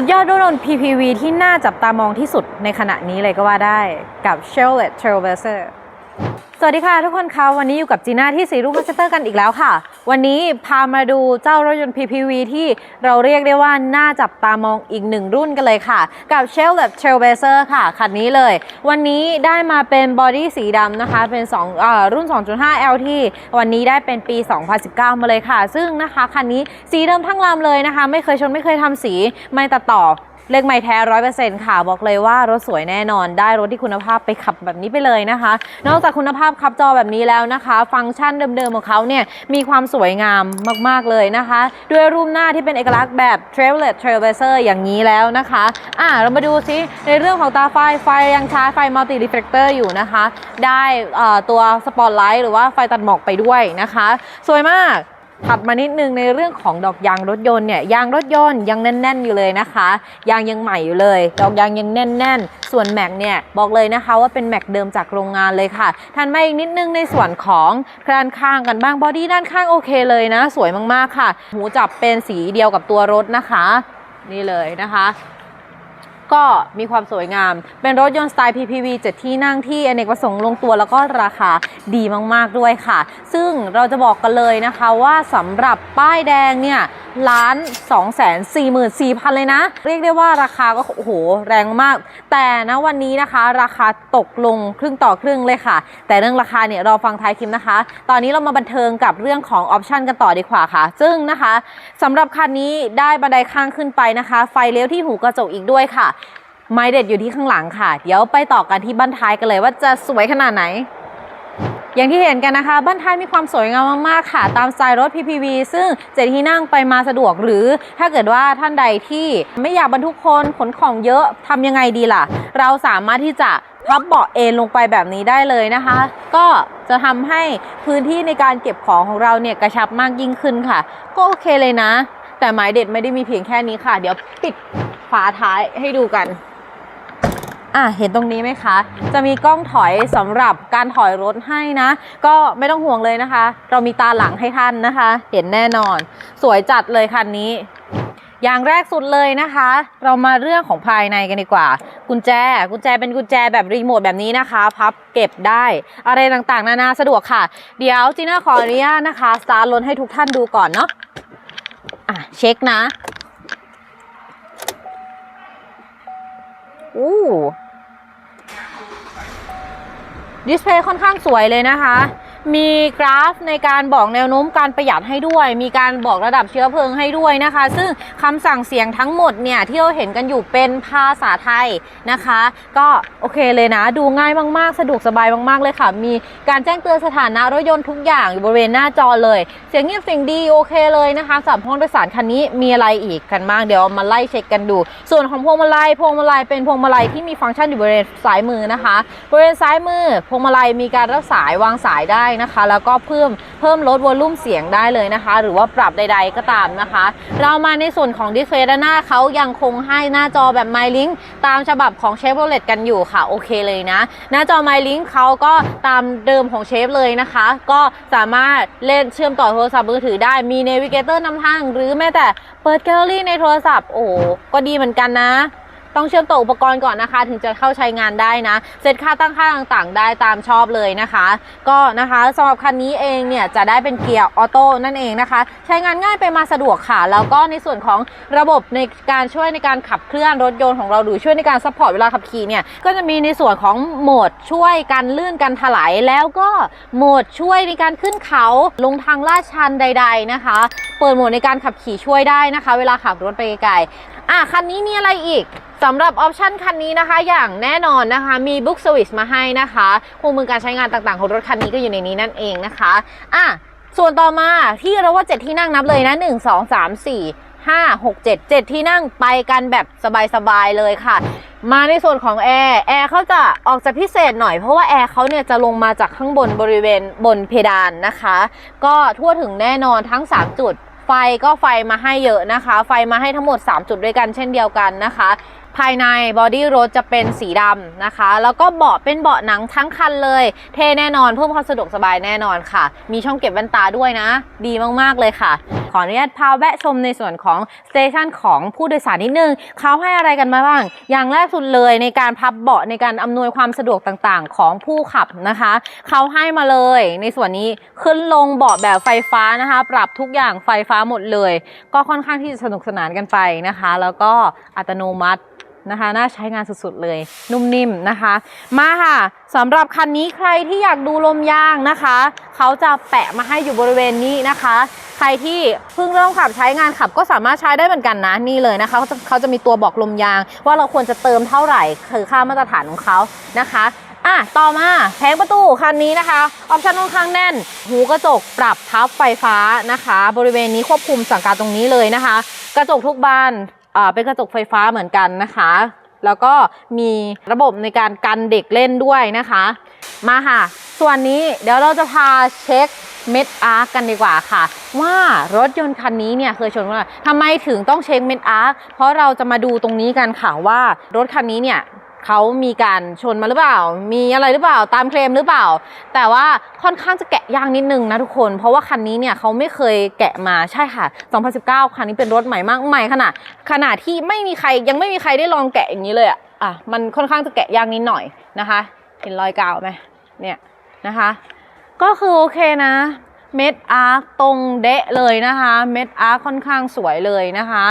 สุดยอดรถยนต์ PPV ที่น่าจับตามองที่สุดในขณะนี้เลยก็ว่าได้กับ Chevrolet Trailblazer สวัสดีค่ะทุกคนคะวันนี้อยู่กับจีน่าที่สีรุ่งพัชเตอร์กันอีกแล้วค่ะ วันนี้พามาดูเจ้ารถยนต์ PPV ที่เราเรียกได้ว่าน่าจับตามองอีกหนึ่งรุ่นกันเลยค่ะ กับ Chevrolet Trailblazer ค่ะ คันนี้เลย วันนี้ได้มาเป็นบอดี้สีดำนะคะ เป็น2เอ่อรุ่น 2.5 LT วันนี้ได้เป็นปี 2019 มาเลยค่ะ ซึ่งนะคะ คันนี้สีเดิมทั้งลำเลยนะคะ ไม่เคยชนไม่เคยทำสีไม่ตัดต่อ เลขไม่แท้ร้อยเปอร์เซ็นต์ค่ะ บอกเลยว่ารถสวยแน่นอน ได้รถที่คุณภาพไปขับแบบนี้ไปเลยนะคะ นอกจากคุณภาพขับจอแบบนี้แล้วนะคะ ฟังก์ชันเดิมๆของเขาเนี่ยมีความสวยงามมากๆเลยนะคะ ด้วยรูปหน้าที่เป็นเอกลักษณ์แบบ Traillet Trailblazer อย่างนี้แล้วนะคะอะเรามาดูซิในเรื่องของตาไฟไฟยังใช้ไฟ Multi Reflector อยู่นะคะ ได้ตัวสปอตไลท์หรือว่าไฟตัดหมอกไปด้วยนะคะ สวยมาก ถัดมานิดนึงในเรื่องของดอกยางรถยนต์เนี่ยยางรถยนต์ยังแน่น ๆ อยู่เลยนะคะ ยางยังใหม่อยู่เลย ดอกยางยังแน่น ๆ ส่วนแม็กเนี่ยบอกเลยนะคะว่าเป็นแม็กเดิมจากโรงงานเลยค่ะถัดมาอีกนิดนึงในส่วนของด้านข้างกันบ้างบอดี้ด้านข้างโอเคเลยนะ สวยมากๆค่ะ หูจับเป็นสีเดียวกับตัวรถนะคะ นี่เลยนะคะ ก็มีความสวยงาม เป็นรถยนต์สไตล์ PPV 7 ที่นั่งที่อเนกประสงค์ลงตัวแล้วก็ราคาดีมากๆด้วยค่ะ ซึ่งเราจะบอกกันเลยนะคะว่าสำหรับป้ายแดงเนี่ย ล้าน2 4 4 0 0 0 เลยนะ เรียกได้ว่าราคาก็โอ้โหแรงมาก แต่นะวันนี้นะคะ ราคาตกลงครึ่งต่อครึ่งเลยค่ะ แต่เรื่องราคาเนี่ยเราฟังท้ายคลิปนะคะ ตอนนี้เรามาบันเทิงกับเรื่องของออปชันกันต่อดีกว่าค่ะ ซึ่งนะคะสำหรับคันนี้ได้บันไดข้างขึ้นไปนะคะ ไฟเลี้ยวที่หูกระจกอีกด้วยค่ะไม้เด็ดอยู่ที่ข้างหลังค่ะ เดี๋ยวไปต่อกันที่บ้านท้ายกันเลยว่าจะสวยขนาดไหน อย่างที่เห็นกันนะคะ บ้านท้ายมีความสวยงามมากๆค่ะ ตามสไตล์รถ PPV ซึ่งเจ็ดที่นั่งไปมาสะดวกหรือถ้าเกิดว่าท่านใดที่ไม่อยากบรรทุกคนขนของเยอะทำยังไงดีล่ะ เราสามารถที่จะพับเบาะเอนลงไปแบบนี้ได้เลยนะคะ ก็จะทำให้พื้นที่ในการเก็บของของเราเนี่ยกระชับมากยิ่งขึ้นค่ะ ก็โอเคเลยนะ แต่หมายเด็ดไม่ได้มีเพียงแค่นี้ค่ะ เดี๋ยวปิดฝาท้ายให้ดูกัน อะเห็นตรงนี้ไหมคะ จะมีกล้องถอยสำหรับการถอยรถให้นะ ก็ไม่ต้องห่วงเลยนะคะ เรามีตาหลังให้ท่านนะคะ เห็นแน่นอน สวยจัดเลยคันนี้ อย่างแรกสุดเลยนะคะ เรามาเรื่องของภายในกันดีกว่า กุญแจ กุญแจเป็นกุญแจแบบรีโมทแบบนี้นะคะ พับเก็บได้ อะไรต่างๆ นานาสะดวกค่ะ เดี๋ยวจีน่าขออนุญาตนะคะ สตาร์ทรถให้ทุกท่านดูก่อนเนาะอะเช็คนะ อู้ดิสเพลย์ค่อนข้างสวยเลยนะคะ มีกราฟในการบอกแนวโน้มการประหยัดให้ด้วย มีการบอกระดับเชื้อเพลิงให้ด้วยนะคะ ซึ่งคำสั่งเสียงทั้งหมดเนี่ยที่เราเห็นกันอยู่เป็นภาษาไทยนะคะ ก็โอเคเลยนะ ดูง่ายมากๆ สะดวกสบายมากๆเลยค่ะ มีการแจ้งเตือนสถานะรถยนต์ทุกอย่างอยู่บริเวณหน้าจอเลย เสียงเงียบเสียงดีโอเคเลยนะคะสำหรับห้องโดยสารคันนี้มีอะไรอีกกันบ้างเดี๋ยวมาไล่เช็คกันดู ส่วนของพวงมาลัยพวงมาลัยเป็นพวงมาลัยที่มีฟังก์ชันอยู่บริเวณซ้ายมือนะคะ บริเวณซ้ายมือพวงมาลัยมีการรับสายวางสายได้นะคะ แล้วก็เพิ่มเพิ่มลดวอลลุ่มเสียงได้เลยนะคะ หรือว่าปรับใด ๆก็ตามนะคะ เรามาในส่วนของดิสเพลย์ด้านหน้าเขายังคงให้หน้าจอแบบ My Link ตามฉบับของเชฟโรเลตกันอยู่ค่ะ โอเคเลยนะ หน้าจอ My Link เขาก็ตามเดิมของเชฟเลยนะคะ ก็สามารถเล่นเชื่อมต่อโทรศัพท์มือถือได้มีเนวิเกเตอร์นำทาง หรือแม้แต่เปิดแกลเลอรี่ในโทรศัพท์โอ้ก็ดีเหมือนกันนะ ต้องเชื่อมต่ออุปกรณ์ก่อนนะคะ ถึงจะเข้าใช้งานได้นะ เซตค่าตั้งค่าต่างๆ ได้ตามชอบเลยนะคะ ก็นะคะสำหรับคันนี้เองเนี่ยจะได้เป็นเกียร์ออโต้นั่นเองนะคะ ใช้งานง่ายไปมาสะดวกค่ะ แล้วก็ในส่วนของระบบในการช่วยในการขับเคลื่อนรถยนต์ของเราหรือช่วยในการซัพพอร์ตเวลาขับขี่เนี่ยก็จะมีในส่วนของโหมดช่วยการลื่นการถลายแล้วก็โหมดช่วยในการขึ้นเขาลงทางลาดชันใด ๆนะคะ เปิดโหมดในการขับขี่ช่วยได้นะคะ เวลาขับรถไปไกล อะคันนี้มีอะไรอีกสำหรับออปชันคันนี้นะคะ อย่างแน่นอนนะคะ มี Book Service มาให้นะคะคู่มือการใช้งานต่างๆ ของรถคันนี้ก็อยู่ในนี้นั่นเองนะคะอะส่วนต่อมาที่เราว่า 7 ที่นั่งนับเลยนะ 1 2 3 4 5 6 7 7 ที่นั่งไปกันแบบสบายๆเลยค่ะ มาในส่วนของแอร์แอร์เขาจะออกจะพิเศษหน่อยเพราะว่าแอร์เขาเนี่ยจะลงมาจากข้างบนบริเวณบนเพดานนะคะ ก็ทั่วถึงแน่นอนทั้ง 3 จุด ไฟก็ไฟมาให้เยอะนะคะ ไฟมาให้ทั้งหมด 3 จุดด้วยกันเช่นเดียวกันนะคะ ภายในบอดี้รถจะเป็นสีดำนะคะ แล้วก็เบาะเป็นเบาะหนังทั้งคันเลย เท่แน่นอนเพิ่มความสะดวกสบายแน่นอนค่ะ มีช่องเก็บแว่นตาด้วยนะ ดีมากๆเลยค่ะ ขออนุญาตพาแวะชมในส่วนของสเตชันของผู้โดยสารนิดนึงเขาให้อะไรกันมาบ้าง อย่างแรกสุดเลยในการพับเบาะในการอำนวยความสะดวกต่างๆ ของผู้ขับนะคะเขาให้มาเลย ในส่วนนี้ขึ้นลงเบาะแบบไฟฟ้านะคะ ปรับทุกอย่างไฟฟ้าหมดเลย ก็ค่อนข้างที่จะสนุกสนานกันไปนะคะ แล้วก็อัตโนมัติ นะคะ น่าใช้งานสุดๆเลย นุ่มนิ่มนะคะ มาค่ะสำหรับคันนี้ใครที่อยากดูลมยางนะคะ เขาจะแปะมาให้อยู่บริเวณนี้นะคะ ใครที่เพิ่งเริ่มขับใช้งานขับก็สามารถใช้ได้เหมือนกันนะนี่เลยนะคะเขาจะเขาจะมีตัวบอกลมยาง ว่าเราควรจะเติมเท่าไหร่คือค่ามาตรฐานของเขานะคะอะต่อมาแผงประตูคันนี้นะคะออปชั่นค่อนข้างแน่น หูกระจกปรับทับไฟฟ้านะคะ บริเวณนี้ควบคุมสั่งการตรงนี้เลยนะคะ กระจกทุกบาน เป็นกระจกไฟฟ้าเหมือนกันนะคะ แล้วก็มีระบบในการกันเด็กเล่นด้วยนะคะ มาค่ะ ส่วนนี้เดี๋ยวเราจะพาเช็คเม็ดอาร์กันดีกว่าค่ะ ว่ารถยนต์คันนี้เนี่ยเคยชนว่าทำไมถึงต้องเช็คเม็ดอาร์เพราะเราจะมาดูตรงนี้กันค่ะว่ารถคันนี้เนี่ย เขามีการชนมาหรือเปล่า มีอะไรหรือเปล่า ตามเคลมหรือเปล่า แต่ว่าค่อนข้างจะแกะยากนิดนึงนะทุกคน เพราะว่าคันนี้เนี่ยเขาไม่เคยแกะมา ใช่ค่ะ 2019 คันนี้เป็นรถใหม่มากใหม่ขนาดขนาดที่ไม่มีใครยังไม่มีใครได้ลองแกะอย่างนี้เลยอะอะ มันค่อนข้างจะแกะยากนิดหน่อยนะคะ เห็นรอยกาวไหมเนี่ยนะคะ ก็คือโอเคนะ เม็ดอาร์ตรงเดะเลยนะคะ เม็ดอาร์คค่อนข้างสวยเลยนะคะ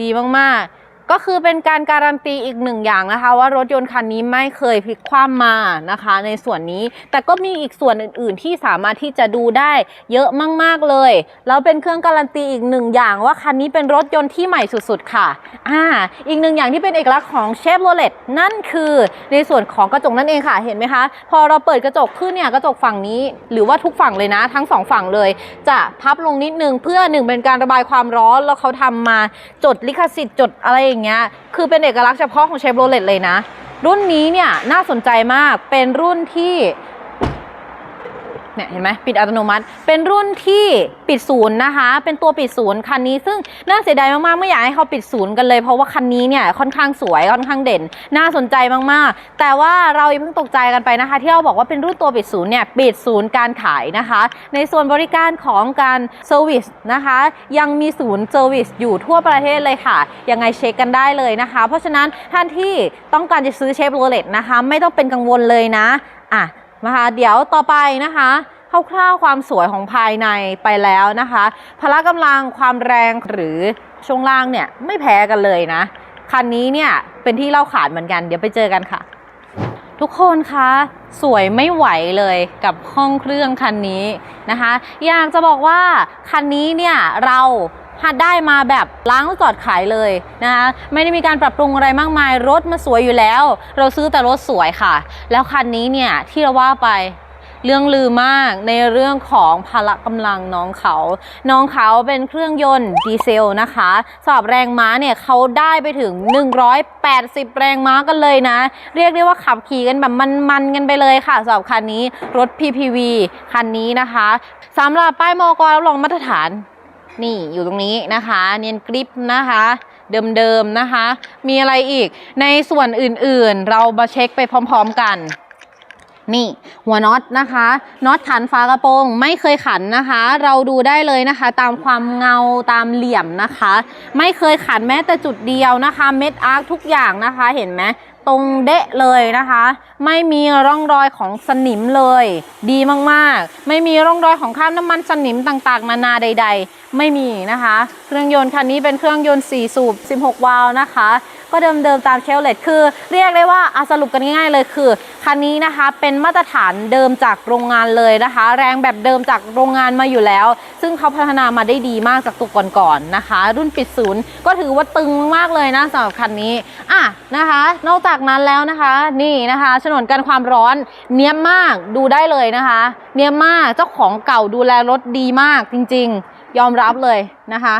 ดีมากๆ ก็คือเป็นการการันตีอีกหนึ่งอย่างนะคะ ว่ารถยนต์คันนี้ไม่เคยพลิกคว่ำมานะคะ ในส่วนนี้แต่ก็มีอีกส่วนอื่น ๆ ที่สามารถที่จะดูได้เยอะมาก ๆ เลยแล้วเป็นเครื่องการันตีอีกหนึ่งอย่างว่าคันนี้เป็นรถยนต์ที่ใหม่สุด ๆ ค่ะอ่าอีกหนึ่งอย่างที่เป็นเอกลักษณ์ของเชฟโรเลตนั่นคือในส่วนของกระจกนั่นเองค่ะเห็นไหมคะ พอเราเปิดกระจกขึ้นเนี่ยกระจกฝั่งนี้หรือว่าทุกฝั่งเลยนะ ทั้งสองฝั่งเลย จะพับลงนิดนึงเพื่อหนึ่งเป็นการระบายความร้อนแล้วเขาทำมาจดลิขสิทธิ์จดอะไรอย่างเงี้ยคือเป็นเอกลักษณ์เฉพาะของเชฟโรเลตเลยนะ รุ่นนี้เนี่ยน่าสนใจมากเป็นรุ่นที่ เนี่ยเห็นไหมปิดอัตโนมัติ เป็นรุ่นที่ปิดศูนย์นะคะ เป็นตัวปิดศูนย์คันนี้ซึ่งน่าเสียดายมากๆไม่อยากให้เขาปิดศูนย์กันเลยเพราะว่าคันนี้เนี่ยค่อนข้างสวยค่อนข้างเด่น น่าสนใจมากๆ แต่ว่าเราเพิ่งตกใจกันไปนะคะ ที่เราบอกว่าเป็นรุ่นตัวปิดศูนย์เนี่ยปิดศูนย์การขายนะคะ ในส่วนบริการของการเซอร์วิสนะคะ ยังมีศูนย์เซอร์วิสอยู่ทั่วประเทศเลยค่ะยังไงเช็คกันได้เลยนะคะ เพราะฉะนั้นท่านที่ต้องการจะซื้อเชฟโรเลตนะคะ ไม่ต้องเป็นกังวลเลยนะอะ นะคะเดี๋ยวต่อไปนะคะคร่าวๆความสวยของภายในไปแล้วนะคะ พละกำลังความแรงหรือช่วงล่างเนี่ยไม่แพ้กันเลยนะ คันนี้เนี่ยเป็นที่เล่าขานเหมือนกัน เดี๋ยวไปเจอกันค่ะ ทุกคนคะสวยไม่ไหวเลยกับห้องเครื่องคันนี้นะคะ อยากจะบอกว่าคันนี้เนี่ยเรา ได้มาแบบล้างแล้วจอดขายเลยนะคะไม่ได้มีการปรับปรุงอะไรมากมายรถมาสวยอยู่แล้ว เราซื้อแต่รถสวยค่ะ แล้วคันนี้เนี่ยที่เราว่าไปเรื่องลือมากในเรื่องของพละกำลังน้องเขา น้องเขาเป็นเครื่องยนต์ดีเซลนะคะสำหรับแรงม้าเนี่ยเขาได้ไปถึง 180 แรงม้ากันเลยนะ เรียกได้ว่าขับขี่กันแบบมันๆกันไปเลยค่ะสำหรับคันนี้รถ PPV คันนี้นะคะสำหรับป้ายมอกรับรองมาตรฐาน นี่อยู่ตรงนี้นะคะ เนียนกริปนะคะ เดิมๆนะคะ มีอะไรอีกในส่วนอื่นๆ เรามาเช็คไปพร้อมๆกัน นี่หัวน็อตนะคะน็อตขันฝากระโปรงไม่เคยขันนะคะ เราดูได้เลยนะคะ ตามความเงาตามเหลี่ยมนะคะ ไม่เคยขันแม้แต่จุดเดียวนะคะ เม็ดอาร์คทุกอย่างนะคะเห็นไหม ตรงเดะเลยนะคะ ไม่มีร่องรอยของสนิมเลย ดีมากๆ ไม่มีร่องรอยของข้ามน้ำมันสนิมต่างๆ นานาใด ๆ ไม่มีนะคะ เครื่องยนต์คันนี้เป็นเครื่องยนต์ 4 สูบ 16 วาล์วนะคะ ก็เดิมๆตามเชลเลตคือ เรียกได้ว่าอาสรุปกันง่ายๆเลยคือ คันนี้นะคะเป็นมาตรฐานเดิมจากโรงงานเลยนะคะ แรงแบบเดิมจากโรงงานมาอยู่แล้ว ซึ่งเขาพัฒนามาได้ดีมากจากตัวก่อนๆนะคะ รุ่นปิดศูนย์ก็ถือว่าตึงมากๆเลยนะสำหรับคันนี้อะนะคะ นอกจากนั้นแล้วนะคะนี่นะคะฉนวนกันความร้อนเนียมมากดูได้เลยนะคะ เนียมมากเจ้าของเก่าดูแลรถดีมากจริง ๆ ยอมรับเลยนะคะ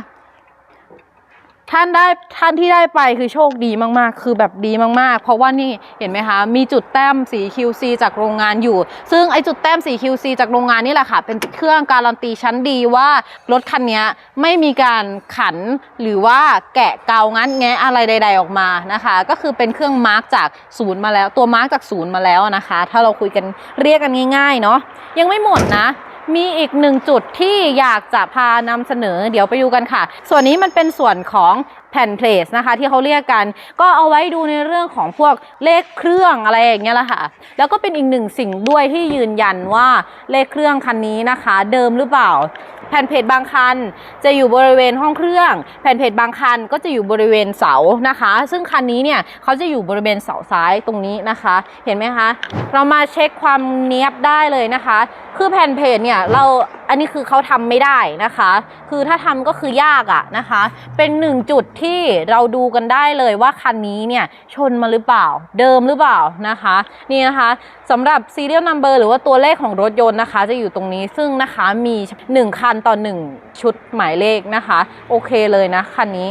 ท่านได้ท่านที่ได้ไปคือโชคดีมากๆ คือแบบดีมากๆ เพราะว่านี่เห็นไหมคะ มีจุดแต้มสี QC จากโรงงานอยู่ ซึ่งไอจุดแต้มสี QC จากโรงงานนี่แหละค่ะ เป็นเครื่องการันตีชั้นดีว่ารถคันนี้ไม่มีการขันหรือว่าแกะเกางั้นแงะอะไรใด ๆออกมานะคะ ก็คือเป็นเครื่องมาร์กจากศูนย์มาแล้ว ตัวมาร์กจากศูนย์มาแล้วนะคะ ถ้าเราคุยกันเรียกกันง่ายๆเนาะยังไม่หมดนะ มีอีกหนึ่งจุดที่อยากจะพานำเสนอเดี๋ยวไปดูกันค่ะ ส่วนนี้มันเป็นส่วนของ แผ่นเพลสนะคะ ที่เขาเรียกกัน ก็เอาไว้ดูในเรื่องของพวกเลขเครื่องอะไรอย่างเงี้ยละค่ะ แล้วก็เป็นอีกหนึ่งสิ่งด้วยที่ยืนยันว่าเลขเครื่องคันนี้นะคะ เดิมหรือเปล่าแผ่นเพจบางคันจะอยู่บริเวณห้องเครื่อง แผ่นเพจบางคันก็จะอยู่บริเวณเสานะคะ ซึ่งคันนี้เนี่ยเขาจะอยู่บริเวณเสาซ้ายตรงนี้นะคะ เห็นไหมคะ เรามาเช็คความเนี้ยบได้เลยนะคะ คือแผ่นเพจเนี่ยเราอันนี้คือเขาทำไม่ได้นะคะ คือถ้าทำก็คือยากอะนะคะ เป็นหนึ่งจุดที่เราดูกันได้เลยว่าคันนี้เนี่ยชนมาหรือเปล่า เดิมหรือเปล่านะคะนี่นะคะสำหรับ serial number หรือว่าตัวเลขของรถยนต์นะคะ จะอยู่ตรงนี้ซึ่งนะคะมี 1 คันต่อ 1 ชุดหมายเลขนะคะ โอเคเลยนะคันนี้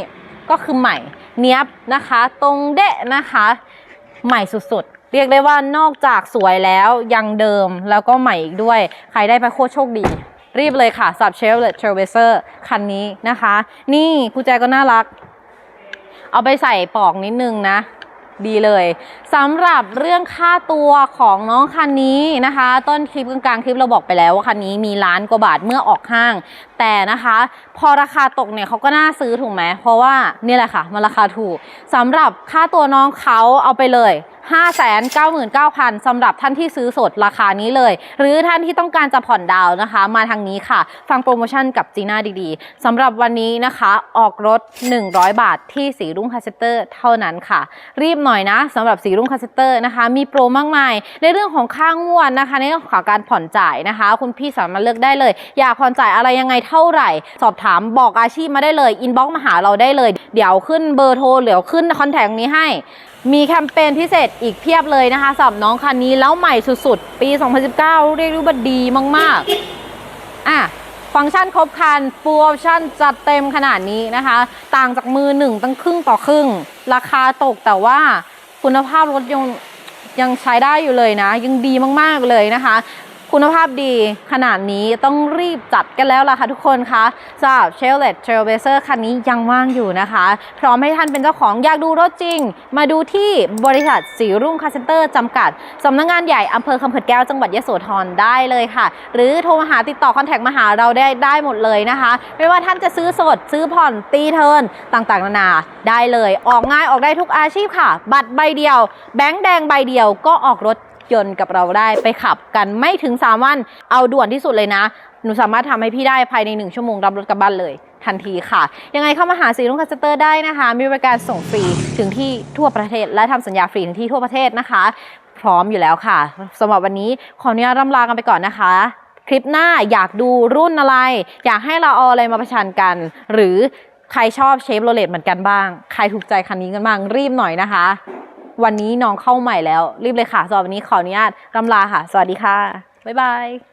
ก็คือใหม่เนี้ยบนะคะ ตรงเดะนะคะ ใหม่สุดๆ เรียกได้ว่านอกจากสวยแล้วยังเดิมแล้วก็ใหม่อีกด้วย ใครได้ไปโคตรโชคดี รีบเลยค่ะสับเชลเลตเทรเวเซอร์คันนี้นะคะ นี่กุญแจก็น่ารัก เอาไปใส่ปอกนิดนึงนะ ดีเลยสำหรับเรื่องค่าตัวของน้องคันนี้นะคะ ต้นคลิปกลางๆคลิปเราบอกไปแล้วว่าคันนี้มีล้านกว่าบาทเมื่อออกห้าง แต่นะคะ พอราคาตกเนี่ยเขาก็น่าซื้อถูกไหมเพราะว่านี่แหละค่ะ มันราคาถูกสำหรับค่าตัวน้องเขาเอาไปเลย599,000สำหรับท่านที่ซื้อสดราคานี้เลย หรือท่านที่ต้องการจะผ่อนดาวน์นะคะ มาทางนี้ค่ะ ฟังโปรโมชั่นกับจีน่าดีๆสำหรับวันนี้นะคะออกรถ 100 บาทที่สีรุ่งคาเซเตอร์เท่านั้นค่ะ รีบหน่อยนะสำหรับสีรุ่งคาเซเตอร์นะคะ มีโปรมากมาย ในเรื่องของค่างวดนะคะ ในเรื่องของการผ่อนจ่ายนะคะ คุณพี่สามารถเลือกได้เลย อยากผ่อนจ่ายอะไรยังไงเท่าไหร่ สอบถามบอกอาชีพมาได้เลยอินบ็อกมาหาเราได้เลย เดี๋ยวขึ้นเบอร์โทรเดี๋ยวขึ้นคอนแทคนี้ให้ มีแคมเปญพิเศษอีกเพียบเลยนะคะสำหรับน้องคันนี้แล้วใหม่สุดๆ ปี 2019 เรียกได้ว่าดีมากๆอะฟังก์ชันครบคันฟูลออปชั่นจัดเต็มขนาดนี้นะคะ ต่างจากมือหนึ่งตั้งครึ่งต่อครึ่ง ราคาตกแต่ว่าคุณภาพรถยังยังใช้ได้อยู่เลยนะ ยังดีมากๆเลยนะคะ คุณภาพดีขนาดนี้ต้องรีบจัดกันแล้วล่ะค่ะทุกคนคะสำหรับ c h e v r o l e t Trailblazer คันนี้ยังว่างอยู่นะคะ พร้อมให้ท่านเป็นเจ้าของอยากดูรถจริง มาดูที่บริษัทสีรุ่งคาเซนเตอร์จำกัดสำนักงงานใหญ่อำเภอคำเผิดแก้วจังหวัดยโสธรได้เลยค่ะ หรือโทรมาหาติดต่อคอนแทคมาหาเราได้ได้หมดเลยนะคะ ไม่ว่าท่านจะซื้อสดซื้อผ่อนตีเทินต่างๆ นานาได้เลย ออกง่ายออกได้ทุกอาชีพค่ะ บัตรใบเดียว แบงค์แดงใบเดียวก็ออกรถ ยนต์กับเราได้ไปขับกันไม่ถึง 3 วัน เอาด่วนที่สุดเลยนะ หนูสามารถทำให้พี่ได้ภายใน 1 ชั่วโมงรับรถกลับบ้านเลยทันทีค่ะ ยังไงเข้ามาหาสีรุ่งคัสเตอร์ได้นะคะ มีบริการส่งฟรีถึงที่ทั่วประเทศ และทำสัญญาฟรีถึงที่ทั่วประเทศนะคะ พร้อมอยู่แล้วค่ะสำหรับวันนี้ขออนุญาตร่ำลากันไปก่อนนะคะคลิปหน้าอยากดูรุ่นอะไร อยากให้เราเอาอะไรมาประชันกัน หรือใครชอบเชฟโรเลตเหมือนกันบ้าง ใครถูกใจคันนี้กันบ้างรีบหน่อยนะคะ วันนี้น้องเข้าใหม่แล้ว รีบเลยค่ะสำหรับวันนี้ขออนุญาตรำลาค่ะ สวัสดีค่ะ บ๊ายบาย